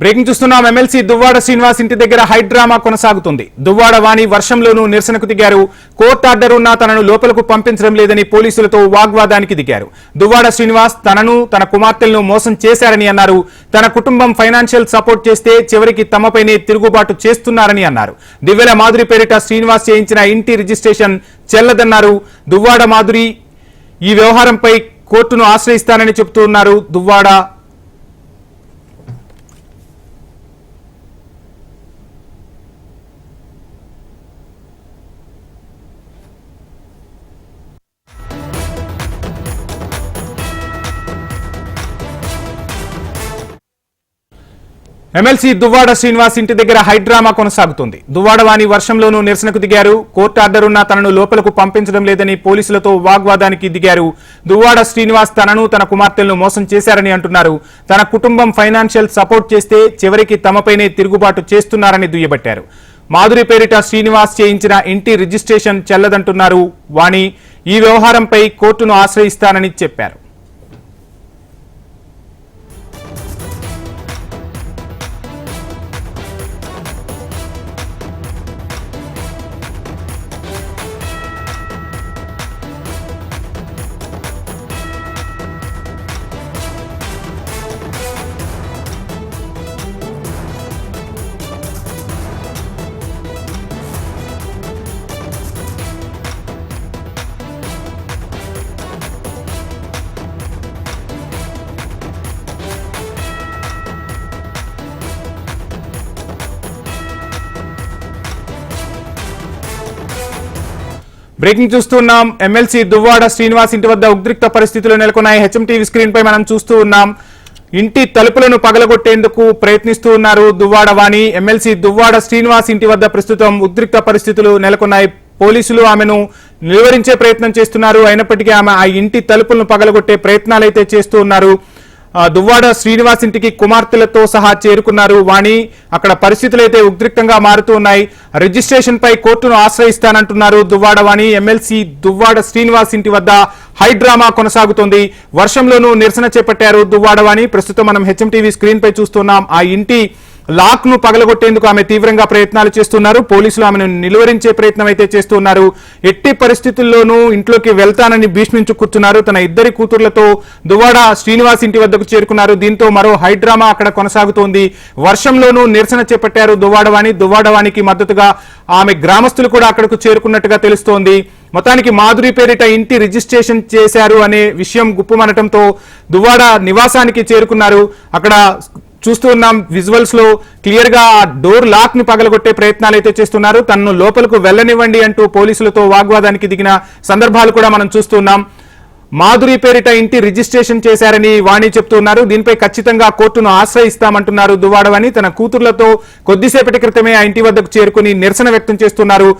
Breaking చూస్తున్నాం. MLC Duvvada Srinivas ఇంటి దగ్గర హైడ్రామా కొనసాగుతుంది. దువ్వాడ వాణి వర్షంలోనూ నిరసనకు దిగారు. కోర్టు ఆర్డర్ ఉన్నా తనను లోపలకు పంపించడం లేదని పోలీసులతో వాగ్వాదానికి దిగారు. దువ్వాడ శ్రీనివాస్ తనను తన కుమార్తెలను మోసం చేశారని అన్నారు. తన కుటుంబం ఫైనాన్షియల్ సపోర్ట్ చేస్తే చివరికి తమపైనే తిరుగుబాటు చేస్తున్నారని అన్నారు. దివ్యల మాధురి పేరిట శ్రీనివాస్ చేయించిన ఇంటి రిజిస్ట్రేషన్ చెల్లదన్నారు. దువ్వాడ మాధురి ఈ వ్యవహారంపై కోర్టును ఆశ్రయిస్తానని చెబుతున్నారు దువ్వాడ ఎమ్మెల్సీ దువ్వాడ శ్రీనివాస్ ఇంటి దగ్గర హైడ్రామా కొనసాగుతుంది. దువ్వాడవాణి వర్షంలోనూ నిరసనకు దిగారు. కోర్టు ఆర్డర్ ఉన్నా తనను లోపలకు పంపించడం లేదని పోలీసులతో వాగ్వాదానికి దిగారు. దువ్వాడ శ్రీనివాస్ తనను తన కుమార్తెలను మోసం చేశారని అంటున్నారు. తన కుటుంబం ఫైనాన్షియల్ సపోర్ట్ చేస్తే చివరికి తమపైనే తిరుగుబాటు చేస్తున్నారని దుయ్యబట్టారు. మాధురి పేరిట శ్రీనివాస్ చేయించిన ఇంటి రిజిస్ట్రేషన్ చెల్లదంటున్నారు వాణి. ఈ వ్యవహారంపై కోర్టును ఆశ్రయిస్తానని చెప్పారు. బ్రేకింగ్ చూస్తున్నాం. ఎమ్మెల్సీ దువ్వాడ శ్రీనివాస్ ఇంటి వద్ద ఉద్రిక్త పరిస్థితులు నెలకొన్నాయి. హెచ్ఎం టీవీ స్క్రీన్ పై మనం చూస్తూ ఉన్నాం. ఇంటి తలుపులను పగలగొట్టేందుకు ప్రయత్నిస్తూ ఉన్నారు దువ్వాడ వాణి. ఎమ్మెల్సీ దువ్వాడ శ్రీనివాస్ ఇంటి వద్ద ప్రస్తుతం ఉద్రిక్త పరిస్థితులు నెలకొన్నాయి. పోలీసులు ఆమెను నిలువరించే ప్రయత్నం చేస్తున్నారు. అయినప్పటికీ ఆమె ఆ ఇంటి తలుపులను పగలగొట్టే ప్రయత్నాలు అయితే చేస్తూ ఉన్నారు. దువ్వాడ శ్రీనివాస్ ఇంటికి కుమార్తెలతో సహా చేరుకున్నారు వాణి. అక్కడ పరిస్థితులు అయితే ఉద్రిక్తంగా మారుతూ ఉన్నాయి. రిజిస్ట్రేషన్ పై కోర్టును ఆశ్రయిస్తానంటున్నారు దువ్వాడ వాణి. ఎమ్మెల్సీ దువ్వాడ శ్రీనివాస్ ఇంటి వద్ద హైడ్రామా కొనసాగుతోంది. వర్షంలోనూ నిరసన చేపట్టారు దువ్వాడ వాణి. ప్రస్తుతం మనం హెచ్ఎం టీవీ స్క్రీన్ పై చూస్తున్నాం. ఆ ఇంటి లాక్ను పగలగొట్టేందుకు ఆమె తీవ్రంగా ప్రయత్నాలు చేస్తున్నారు. పోలీసులు ఆమెను నిలువరించే ప్రయత్నం అయితే చేస్తున్నారు. ఎట్టి పరిస్థితుల్లోనూ ఇంట్లోకి వెళ్తానని భీష్మించు కూర్చున్నారు. తన ఇద్దరి కూతుర్లతో దువాడ శ్రీనివాస్ ఇంటి వద్దకు చేరుకున్నారు. దీంతో మరో హైడ్రామా అక్కడ కొనసాగుతోంది. వర్షంలోనూ నిరసన చేపట్టారు దువ్వాడవాణి. దువ్వాడవానికి మద్దతుగా ఆమె గ్రామస్తులు కూడా అక్కడకు చేరుకున్నట్టుగా తెలుస్తోంది. మొత్తానికి మాధురి పేరిట ఇంటి రిజిస్ట్రేషన్ చేశారు అనే విషయం గుప్పుమనటంతో దువ్వాడ నివాసానికి చేరుకున్నారు. అక్కడ చూస్తూ ఉన్నాం. విజువల్స్లో క్లియర్గా ఆ డోర్ లాక్ని పగలగొట్టే ప్రయత్నాలు అయితే చేస్తున్నారు. తనను లోపలకు వెళ్ళనివ్వండి అంటూ పోలీసులతో వాగ్వాదానికి దిగిన సందర్భాలు కూడా మనం చూస్తున్నాం మాధురి పేరిట ఇంటి రిజిస్ట్రేషన్ చేశారని వాణి చెప్తున్నారు దీనిపై ఖచ్చితంగా కోర్టును ఆశ్రయిస్తామంటున్నారు దువ్వాడవని తన కూతుర్లతో కొద్దిసేపటి క్రితమే ఆ ఇంటి వద్దకు చేరుకుని నిరసన వ్యక్తం చేస్తున్నారు.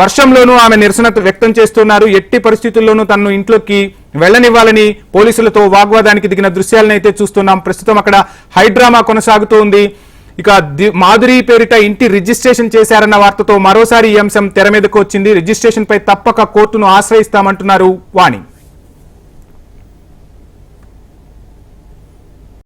వర్షంలోనూ ఆమె నిరసన వ్యక్తం చేస్తున్నారు. ఎట్టి పరిస్థితుల్లోనూ తనను ఇంట్లోకి వెళ్ళనివ్వాలని పోలీసులతో వాగ్వాదానికి దిగిన దృశ్యాలను అయితే చూస్తున్నాం. ప్రస్తుతం అక్కడ హైడ్రామా కొనసాగుతోంది ఇక మాధురి పేరిట ఇంటి రిజిస్ట్రేషన్ చేశారన్న వార్తతో మరోసారి ఈ అంశం తెర మీదకు వచ్చింది. రిజిస్ట్రేషన్పై తప్పక కోర్టును ఆశ్రయిస్తామంటున్నారు వాణి.